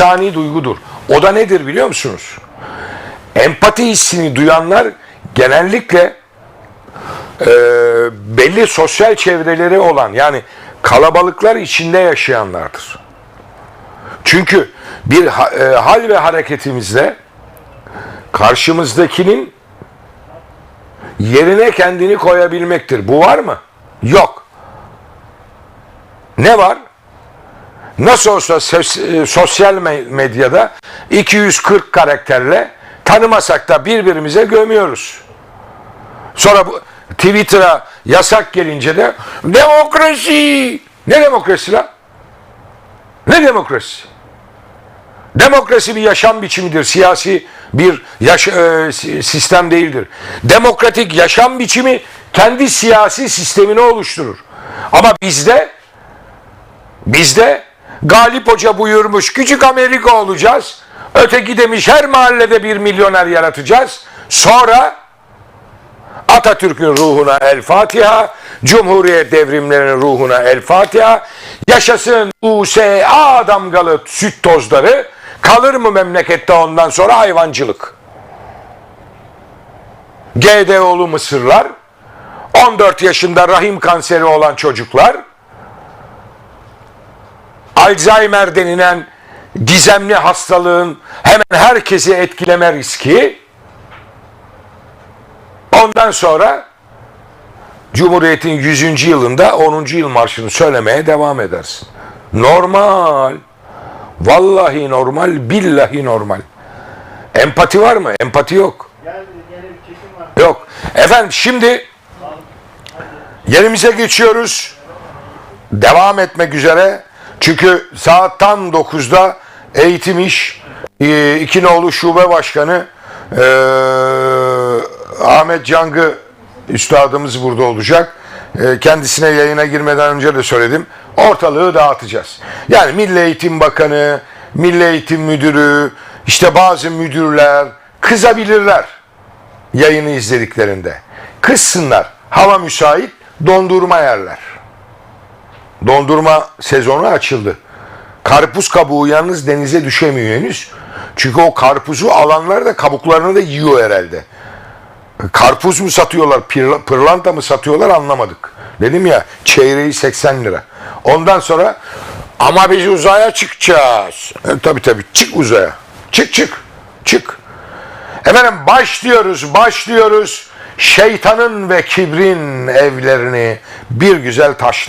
insani duygudur. O da nedir biliyor musunuz? Empati hissini duyanlar genellikle e, belli sosyal çevreleri olan yani kalabalıklar içinde yaşayanlardır. Çünkü bir e, hal ve hareketimizde karşımızdakinin yerine kendini koyabilmektir. Bu var mı? Yok. Ne var? Nasıl olsa e, sosyal me- medyada 240 karakterle tanımasak da birbirimize gömüyoruz. Sonra bu Twitter'a yasak gelince de demokrasi. Ne demokrasi lan? Ne demokrasi? Demokrasi bir yaşam biçimidir. Siyasi bir yaş- e, si- sistem değildir. Demokratik yaşam biçimi kendi siyasi sistemini oluşturur. Ama bizde bizde Galip Hoca buyurmuş küçük Amerika olacağız. Öteki demiş her mahallede bir milyoner yaratacağız. Sonra Atatürk'ün ruhuna El Fatiha, Cumhuriyet devrimlerinin ruhuna El Fatiha, yaşasın USA damgalı süt tozları, kalır mı memlekette ondan sonra hayvancılık? GDO'lu mısırlar, 14 yaşında rahim kanseri olan çocuklar, Alzheimer denilen gizemli hastalığın hemen herkesi etkileme riski, Ondan sonra Cumhuriyet'in 100. yılında 10. yıl marşını söylemeye devam edersin. Normal. Vallahi normal, billahi normal. Empati var mı? Empati yok. Yok. Efendim şimdi yerimize geçiyoruz. Devam etmek üzere. Çünkü saat tam 9'da eğitim iş e, İkinoğlu Şube Başkanı e, Ahmet Cangı üstadımız burada olacak. E, kendisine yayına girmeden önce de söyledim. Ortalığı dağıtacağız. Yani Milli Eğitim Bakanı, Milli Eğitim Müdürü, işte bazı müdürler kızabilirler yayını izlediklerinde. Kızsınlar. Hava müsait, dondurma yerler. Dondurma sezonu açıldı. Karpuz kabuğu yalnız denize düşemiyor henüz. Çünkü o karpuzu alanlar da kabuklarını da yiyor herhalde. Karpuz mu satıyorlar, pırlanta mı satıyorlar anlamadık. Dedim ya çeyreği 80 lira. Ondan sonra ama biz uzaya çıkacağız. E, tabii tabii çık uzaya. Çık çık. Çık. Efendim başlıyoruz, başlıyoruz. Şeytanın ve kibrin evlerini bir güzel taşlı.